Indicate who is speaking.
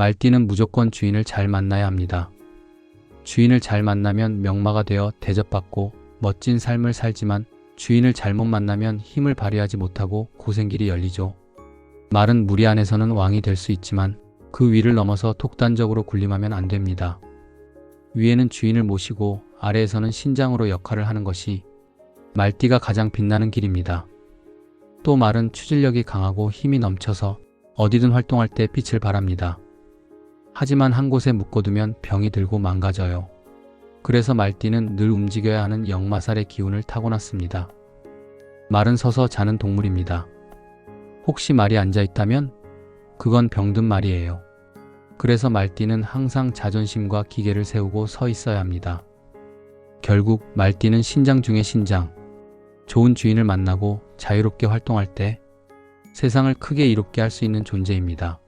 Speaker 1: 말띠는 무조건 주인을 잘 만나야 합니다. 주인을 잘 만나면 명마가 되어 대접받고 멋진 삶을 살지만 주인을 잘못 만나면 힘을 발휘하지 못하고 고생길이 열리죠. 말은 무리 안에서는 왕이 될 수 있지만 그 위를 넘어서 독단적으로 군림하면 안 됩니다. 위에는 주인을 모시고 아래에서는 신장으로 역할을 하는 것이 말띠가 가장 빛나는 길입니다. 또 말은 추진력이 강하고 힘이 넘쳐서 어디든 활동할 때 빛을 발합니다. 하지만 한 곳에 묶어두면 병이 들고 망가져요. 그래서 말띠는 늘 움직여야 하는 역마살의 기운을 타고났습니다. 말은 서서 자는 동물입니다. 혹시 말이 앉아 있다면 그건 병든 말이에요. 그래서 말띠는 항상 자존심과 기계를 세우고 서 있어야 합니다. 결국 말띠는 신장 중의 신장. 좋은 주인을 만나고 자유롭게 활동할 때 세상을 크게 이롭게 할 수 있는 존재입니다.